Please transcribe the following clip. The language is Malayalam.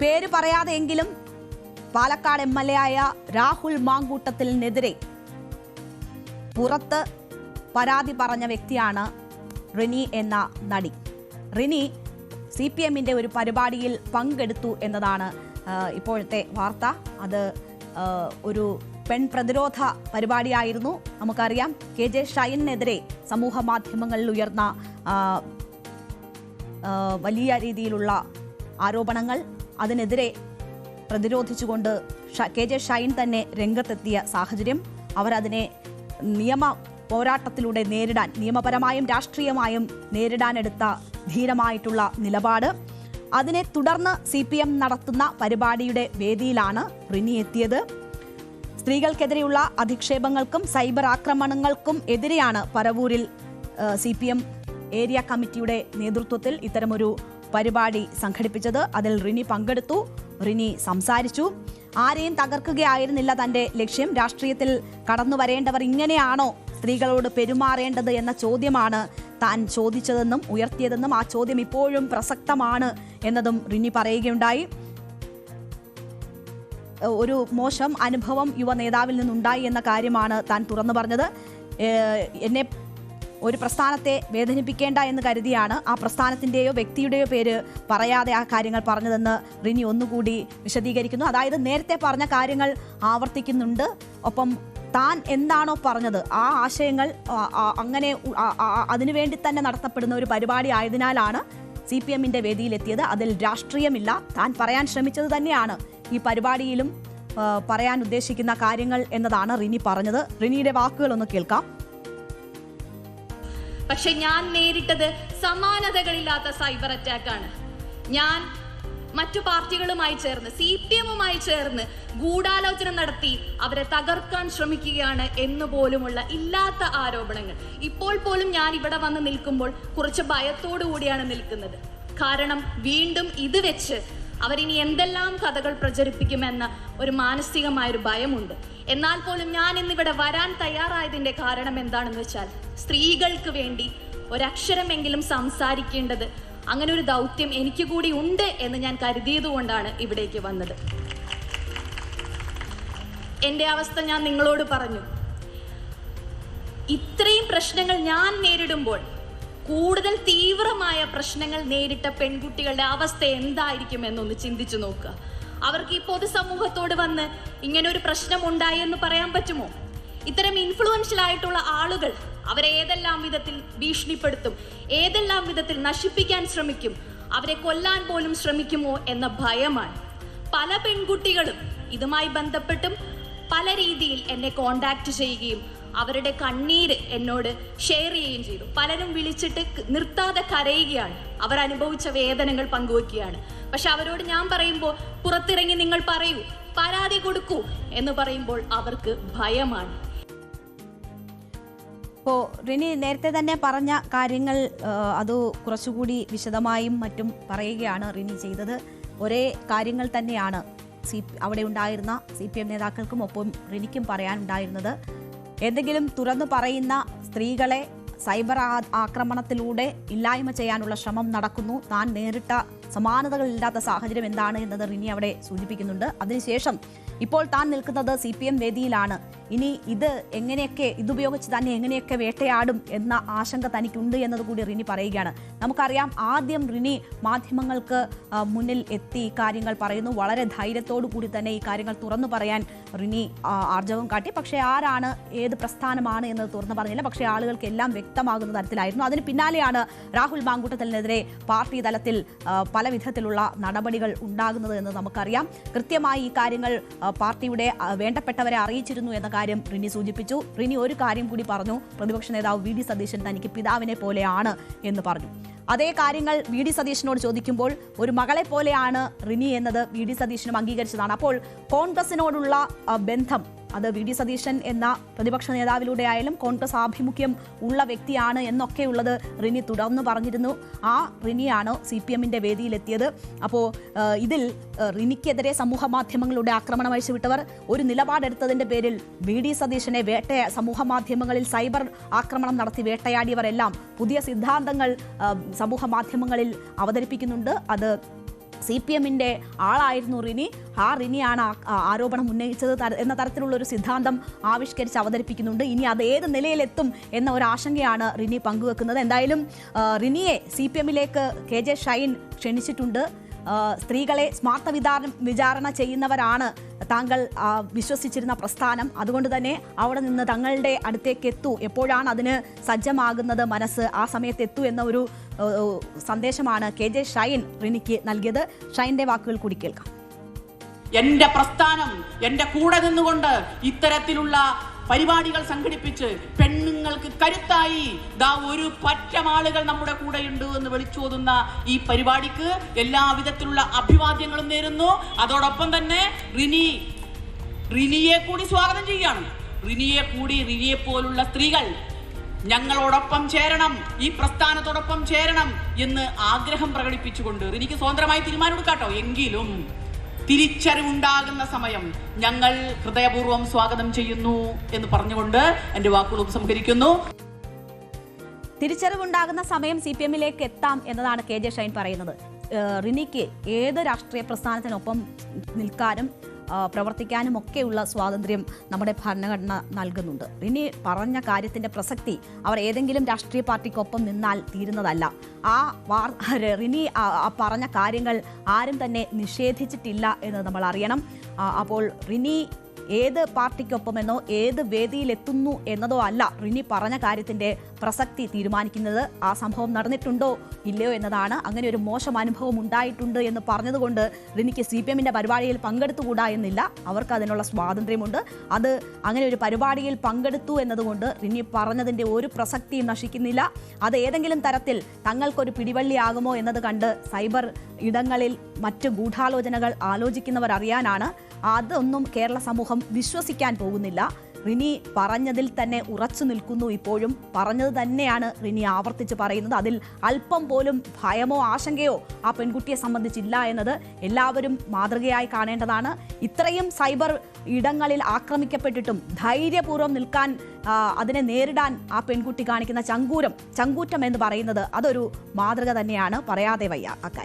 പേര് പറയാതെയെങ്കിലും പാലക്കാട് എം എൽ എ ആയ രാഹുൽ മാങ്കൂട്ടത്തിനെതിരെ പുറത്ത് പരാതി പറഞ്ഞ വ്യക്തിയാണ് റിനി എന്ന നടി. റിനി സി പി എമ്മിന്റെ ഒരു പരിപാടിയിൽ പങ്കെടുത്തു എന്നതാണ് ഇപ്പോഴത്തെ വാർത്ത. അത് ഒരു പെൺ പ്രതിരോധ പരിപാടിയായിരുന്നു. നമുക്കറിയാം കെ ജെ ഷൈനെതിരെ സമൂഹ മാധ്യമങ്ങളിൽ ഉയർന്ന വലിയ രീതിയിലുള്ള ആരോപണങ്ങൾ അതിനെതിരെ പ്രതിരോധിച്ചുകൊണ്ട് കെ ജെ ഷൈൻ തന്നെ രംഗത്തെത്തിയ സാഹചര്യം അവരതിനെ നിയമ പോരാട്ടത്തിലൂടെ നേരിടാൻ നിയമപരമായും രാഷ്ട്രീയമായും നേരിടാനെടുത്ത ധീരമായിട്ടുള്ള നിലപാട്. അതിനെ തുടർന്ന് സി പി എം നടത്തുന്ന പരിപാടിയുടെ വേദിയിലാണ് റിനി എത്തിയത്. സ്ത്രീകൾക്കെതിരെയുള്ള അധിക്ഷേപങ്ങൾക്കും സൈബർ ആക്രമണങ്ങൾക്കും എതിരെയാണ് പരവൂരിൽ സി ഏരിയ കമ്മിറ്റിയുടെ നേതൃത്വത്തിൽ ഇത്തരമൊരു പരിപാടി സംഘടിപ്പിച്ചത് അതിൽ റിനി പങ്കെടുത്തു റിനി സംസാരിച്ചു. ആരെയും തകർക്കുകയായിരുന്നില്ല തന്റെ ലക്ഷ്യം. രാഷ്ട്രീയത്തിൽ കടന്നു വരേണ്ടവർ ഇങ്ങനെയാണോ സ്ത്രീകളോട് പെരുമാറേണ്ടത് എന്ന ചോദ്യമാണ് താൻ ചോദിച്ചതെന്നും ഉയർത്തിയതെന്നും ആ ചോദ്യം ഇപ്പോഴും പ്രസക്തമാണ് എന്നതും റിനി പറയുകയുണ്ടായി. ഒരു മോശം അനുഭവം യുവ നേതാവിൽ നിന്നുണ്ടായി എന്ന കാര്യമാണ് താൻ തുറന്നു പറഞ്ഞത്. എന്നെ ഒരു പ്രസ്ഥാനത്തെ വേദനിപ്പിക്കേണ്ട എന്ന് കരുതിയാണ് ആ പ്രസ്ഥാനത്തിന്റെയോ വ്യക്തിയുടെയോ പേര് പറയാതെ ആ കാര്യങ്ങൾ പറഞ്ഞതെന്ന് റിനി ഒന്നുകൂടി വിശദീകരിക്കുന്നു. അതായത് നേരത്തെ പറഞ്ഞ കാര്യങ്ങൾ ആവർത്തിക്കുന്നുണ്ട്. ഒപ്പം താൻ എന്താണോ പറഞ്ഞത് ആ ആശയങ്ങൾ അങ്ങനെ അതിനുവേണ്ടി തന്നെ നടത്തപ്പെടുന്ന ഒരു പരിപാടി ആയതിനാലാണ് സി പി എമ്മിന്റെ വേദിയിലെത്തിയത്. അതിൽ രാഷ്ട്രീയമില്ല. താൻ പറയാൻ ശ്രമിച്ചത് തന്നെയാണ് ഈ പരിപാടിയിലും പറയാൻ ഉദ്ദേശിക്കുന്ന കാര്യങ്ങൾ എന്നതാണ് റിനി പറഞ്ഞത്. റിനിയുടെ വാക്കുകളൊന്ന് കേൾക്കാം. പക്ഷെ ഞാൻ നേരിട്ടത് സമാനതകളില്ലാത്ത സൈബർ അറ്റാക്കാണ്. ഞാൻ മറ്റു പാർട്ടികളുമായി ചേർന്ന് സി പി എമ്മുമായി ചേർന്ന് ഗൂഢാലോചന നടത്തി അവരെ തകർക്കാൻ ശ്രമിക്കുകയാണ് എന്ന് പോലുമുള്ള ഇല്ലാത്ത ആരോപണങ്ങൾ. ഇപ്പോൾ പോലും ഞാൻ ഇവിടെ വന്ന് നിൽക്കുമ്പോൾ കുറച്ച് ഭയത്തോടു കൂടിയാണ് നിൽക്കുന്നത്. കാരണം വീണ്ടും ഇത് വെച്ച് അവരിനി എന്തെല്ലാം കഥകൾ പ്രചരിപ്പിക്കുമെന്ന ഒരു മാനസികമായൊരു ഭയമുണ്ട്. എന്നാൽ പോലും ഞാൻ ഇന്നിവിടെ വരാൻ തയ്യാറായതിന്റെ കാരണം എന്താണെന്ന് വെച്ചാൽ സ്ത്രീകൾക്ക് വേണ്ടി ഒരക്ഷരമെങ്കിലും സംസാരിക്കേണ്ടത് അങ്ങനെ ഒരു ദൗത്യം എനിക്ക് കൂടി ഉണ്ട് എന്ന് ഞാൻ കരുതിയതുകൊണ്ടാണ് ഇവിടേക്ക് വന്നത്. എന്റെ അവസ്ഥ ഞാൻ നിങ്ങളോട് പറഞ്ഞു. ഇത്രയും പ്രശ്നങ്ങൾ ഞാൻ നേരിടുമ്പോൾ കൂടുതൽ തീവ്രമായ പ്രശ്നങ്ങൾ നേരിട്ട പെൺകുട്ടികളുടെ അവസ്ഥ എന്തായിരിക്കും എന്നൊന്ന് ചിന്തിച്ചു നോക്കുക അവർക്ക് ഈ പൊതുസമൂഹത്തോട് വന്ന് ഇങ്ങനെ ഒരു പ്രശ്നം ഉണ്ടായി എന്ന് പറയാൻ പറ്റുമോ? ഇത്തരം ഇൻഫ്ലുവൻഷ്യൽ ആയിട്ടുള്ള ആളുകൾ അവരെ ഏതെല്ലാം വിധത്തിൽ ഭീഷണിപ്പെടുത്തും ഏതെല്ലാം വിധത്തിൽ നശിപ്പിക്കാൻ ശ്രമിക്കും അവരെ കൊല്ലാൻ പോലും ശ്രമിക്കുമോ എന്ന ഭയമാണ്. പല പെൺകുട്ടികളും ഇതുമായി ബന്ധപ്പെട്ടും പല രീതിയിൽ എന്നെ കോണ്ടാക്ട് ചെയ്യുകയും അവരുടെ കണ്ണീര് എന്നോട് ഷെയർ ചെയ്യുകയും ചെയ്തു. പലരും വിളിച്ചിട്ട് നിർത്താതെ കരയുകയാണ്. അവർ അനുഭവിച്ച വേദനകൾ പങ്കുവെക്കുകയാണ്. പക്ഷെ അവരോട് ഞാൻ പറയുമ്പോൾ പുറത്തിറങ്ങി നിങ്ങൾ പറയൂ പരാതി കൊടുക്കൂ എന്ന് പറയുമ്പോൾ അവർക്ക് ഭയമാണ്. ഇപ്പോൾ റിനി നേരത്തെ തന്നെ പറഞ്ഞ കാര്യങ്ങൾ അത് കുറച്ചുകൂടി വിശദമായും മറ്റും പറയുകയാണ് റിനി ചെയ്തത്. ഒരേ കാര്യങ്ങൾ തന്നെയാണ് സി അവിടെ ഉണ്ടായിരുന്ന സി പി എം നേതാക്കൾക്കും ഒപ്പം റിനിക്കും പറയാനുണ്ടായിരുന്നത്. എന്തെങ്കിലും തുറന്നു പറയുന്ന സ്ത്രീകളെ സൈബർ ആക്രമണത്തിലൂടെ ഇല്ലായ്മ ചെയ്യാനുള്ള ശ്രമം നടക്കുന്നു. താൻ നേരിട്ട സമാനതകളില്ലാത്ത സാഹചര്യം എന്താണ് എന്നത് റിനി അവിടെ സൂചിപ്പിക്കുന്നുണ്ട്. അതിനുശേഷം ഇപ്പോൾ താൻ നിൽക്കുന്നത് സി പി എം വേദിയിലാണ്. ഇനി ഇത് എങ്ങനെയൊക്കെ ഇതുപയോഗിച്ച് തന്നെ എങ്ങനെയൊക്കെ വേട്ടയാടും എന്ന ആശങ്ക തനിക്കുണ്ട് എന്നത് കൂടി റിനി പറയുകയാണ്. നമുക്കറിയാം ആദ്യം റിനി മാധ്യമങ്ങൾക്ക് മുന്നിൽ എത്തി കാര്യങ്ങൾ പറയുന്നു. വളരെ ധൈര്യത്തോടു കൂടി തന്നെ ഈ കാര്യങ്ങൾ തുറന്നു പറയാൻ റിനി ആർജവം കാട്ടി. പക്ഷേ ആരാണ് ഏത് പ്രസ്ഥാനമാണ് എന്നത് തുറന്നു പറഞ്ഞില്ല. പക്ഷേ ആളുകൾക്ക് എല്ലാം വ്യക്തമാകുന്ന തരത്തിലായിരുന്നു. അതിന് പിന്നാലെയാണ് രാഹുൽ മാങ്കൂട്ടത്തിനെതിരെ പാർട്ടി തലത്തിൽ പല വിധത്തിലുള്ള നടപടികൾ ഉണ്ടാകുന്നത് എന്ന് നമുക്കറിയാം. കൃത്യമായി ഈ കാര്യങ്ങൾ പാർട്ടിയുടെ വേണ്ടപ്പെട്ടവരെ അറിയിച്ചിരുന്നു എന്ന കാര്യം റിനി സൂചിപ്പിച്ചു. റിനി ഒരു കാര്യം കൂടി പറഞ്ഞു. പ്രതിപക്ഷ നേതാവ് വി ഡി സതീശൻ തനിക്ക് പിതാവിനെ പോലെയാണ് എന്ന് പറഞ്ഞു. അതേ കാര്യങ്ങൾ വി ഡി സതീശനോട് ചോദിക്കുമ്പോൾ ഒരു മകളെ പോലെയാണ് റിനി എന്നത് വി ഡി സതീശനും അംഗീകരിച്ചതാണ്. അപ്പോൾ കോൺഗ്രസിനോടുള്ള ബന്ധം അത് വി ഡി സതീശൻ എന്ന പ്രതിപക്ഷ നേതാവിലൂടെ ആയാലും കോൺഗ്രസ് ആഭിമുഖ്യം ഉള്ള വ്യക്തിയാണ് എന്നൊക്കെയുള്ളത് റിനി തുടർന്ന് പറഞ്ഞിരുന്നു. ആ റിനിയാണ് സി പി എമ്മിന്റെ വേദിയിലെത്തിയത്. അപ്പോൾ ഇതിൽ റിനിക്കെതിരെ സമൂഹ മാധ്യമങ്ങളുടെ ആക്രമണം അഴിച്ചുവിട്ടവർ ഒരു നിലപാടെടുത്തതിന്റെ പേരിൽ വി ഡി സതീശനെ വേട്ട സമൂഹ മാധ്യമങ്ങളിൽ സൈബർ ആക്രമണം നടത്തി വേട്ടയാടിയവരെല്ലാം പുതിയ സിദ്ധാന്തങ്ങൾ സമൂഹ മാധ്യമങ്ങളിൽ അവതരിപ്പിക്കുന്നുണ്ട്. അത് സി പി എമ്മിന്റെ ആളായിരുന്നു റിനി. ആ റിനിയാണ് ആരോപണം ഉന്നയിച്ചത് എന്ന തരത്തിലുള്ള ഒരു സിദ്ധാന്തം ആവിഷ്കരിച്ച് അവതരിപ്പിക്കുന്നുണ്ട്. ഇനി അത് ഏത് നിലയിലെത്തും എന്ന ഒരു ആശങ്കയാണ് റിനി പങ്കുവെക്കുന്നത്. എന്തായാലും റിനിയെ സി പി എമ്മിലേക്ക് കെ ജെ ഷൈൻ ക്ഷണിച്ചിട്ടുണ്ട്. സ്ത്രീകളെ സ്മാർത്ഥ വിതാരണം വിചാരണ ചെയ്യുന്നവരാണ് താങ്കൾ വിശ്വസിച്ചിരുന്ന പ്രസ്ഥാനം. അതുകൊണ്ട് തന്നെ അവിടെ നിന്ന് തങ്ങളുടെ അടുത്തേക്ക് എത്തൂ. എപ്പോഴാണ് അതിന് സജ്ജമാകുന്നത് മനസ്സ്? ആ സമയത്ത് എത്തൂ എന്ന ഒരു സന്ദേശമാണ് കെ ജെ ഷൈൻ റിനിക്ക് നൽകിയത്. ഷൈന്റെ വാക്കുകൾ കൂടി കേൾക്കാം. എന്റെ പ്രസ്ഥാനം എന്റെ കൂടെ നിന്നുകൊണ്ട് ഇത്തരത്തിലുള്ള പരിപാടികൾ സംഘടിപ്പിച്ച് പെണ്ണുങ്ങൾക്ക് കരുത്തായി ദാ ഒരു പറ്റം ആളുകൾ നമ്മുടെ കൂടെയുണ്ട് എന്ന് വിളിച്ചോതുന്ന ഈ പരിപാടിക്ക് എല്ലാവിധത്തിലുള്ള അഭിവാദ്യങ്ങളും നേരുന്നു. അതോടൊപ്പം തന്നെ റിനി റിനിയെ കൂടി സ്വാഗതം ചെയ്യുകയാണ്. റിനിയെ കൂടി റിനിയെ പോലുള്ള സ്ത്രീകൾ ഞങ്ങളോടൊപ്പം ചേരണം ഈ പ്രസ്ഥാനത്തോടൊപ്പം ചേരണം എന്ന് ആഗ്രഹം പ്രകടിപ്പിച്ചുകൊണ്ട് റിനിക്ക് സ്വതന്ത്രമായി തീരുമാനമെടുക്കാട്ടോ. എങ്കിലും തിരിച്ചറിവുണ്ടാകുന്ന സമയം ഞങ്ങൾ ഹൃദയപൂർവം സ്വാഗതം ചെയ്യുന്നു എന്ന് പറഞ്ഞുകൊണ്ട് എന്റെ വാക്കുകൾ ഉപസംഹരിക്കുന്നു. തിരിച്ചറിവുണ്ടാകുന്ന സമയം സി പി എമ്മിലേക്ക് എത്താം എന്നതാണ് കെ ജെ ഷൈൻ പറയുന്നത്. റിനിക്ക് ഏത് രാഷ്ട്രീയ പ്രസ്ഥാനത്തിനൊപ്പം നിൽക്കാനും പ്രവർത്തിക്കാനും ഒക്കെയുള്ള സ്വാതന്ത്ര്യം നമ്മുടെ ഭരണഘടന നൽകുന്നുണ്ട്. ഇനി പറഞ്ഞ കാര്യത്തിന്റെ പ്രസക്തി അവർ ഏതെങ്കിലും രാഷ്ട്രീയ പാർട്ടിക്കൊപ്പം നിന്നാൽ തീരുന്നതല്ല. ആ വാർ റിനി പറഞ്ഞ കാര്യങ്ങൾ ആരും തന്നെ നിഷേധിച്ചിട്ടില്ല എന്ന് നമ്മൾ അറിയണം. അപ്പോൾ റിനി ഏത് പാർട്ടിക്കൊപ്പമെന്നോ ഏത് വേദിയിലെത്തുന്നു എന്നതോ അല്ല റിനി പറഞ്ഞ കാര്യത്തിന്റെ പ്രസക്തി തീരുമാനിക്കുന്നത് ആ സംഭവം നടന്നിട്ടുണ്ടോ ഇല്ലയോ എന്നതാണ് അങ്ങനെ ഒരു മോശം അനുഭവം ഉണ്ടായിട്ടുണ്ട് എന്ന് പറഞ്ഞതുകൊണ്ട് റിനിക്ക് സി പി എമ്മിന്റെ പരിപാടിയിൽ പങ്കെടുത്തുകൂടാ എന്നില്ല. അവർക്ക് അതിനുള്ള സ്വാതന്ത്ര്യമുണ്ട്. അത് അങ്ങനെ ഒരു പരിപാടിയിൽ പങ്കെടുത്തു എന്നതുകൊണ്ട് റിനി പറഞ്ഞതിന്റെ ഒരു പ്രസക്തിയും നശിക്കുന്നില്ല. അത് ഏതെങ്കിലും തരത്തിൽ തങ്ങൾക്കൊരു പിടിവള്ളിയാകുമോ എന്നത് കണ്ട് സൈബർ ഇടങ്ങളിൽ മറ്റ് ഗൂഢാലോചനകൾ ആലോചിക്കുന്നവർ അറിയാനാണ് അതൊന്നും കേരള സമൂഹം വിശ്വസിക്കാൻ പോകുന്നില്ല. റിനി പറഞ്ഞതിൽ തന്നെ ഉറച്ചു നിൽക്കുന്നു ഇപ്പോഴും. പറഞ്ഞത് തന്നെയാണ് റിനി ആവർത്തിച്ച് പറയുന്നത്. അതിൽ അല്പം പോലും ഭയമോ ആശങ്കയോ ആ പെൺകുട്ടിയെ സംബന്ധിച്ചില്ല എന്നത് എല്ലാവരും മാതൃകയായി കാണേണ്ടതാണ്. ഇത്രയും സൈബർ ഇടങ്ങളിൽ ആക്രമിക്കപ്പെട്ടിട്ടും ധൈര്യപൂർവം നിൽക്കാൻ അതിനെ നേരിടാൻ ആ പെൺകുട്ടി കാണിക്കുന്ന ചങ്കൂരം ചങ്കൂറ്റം എന്ന് പറയുന്നത് അതൊരു മാതൃക തന്നെയാണ്. പറയാതെ വയ്യ. അക്കാര്യം.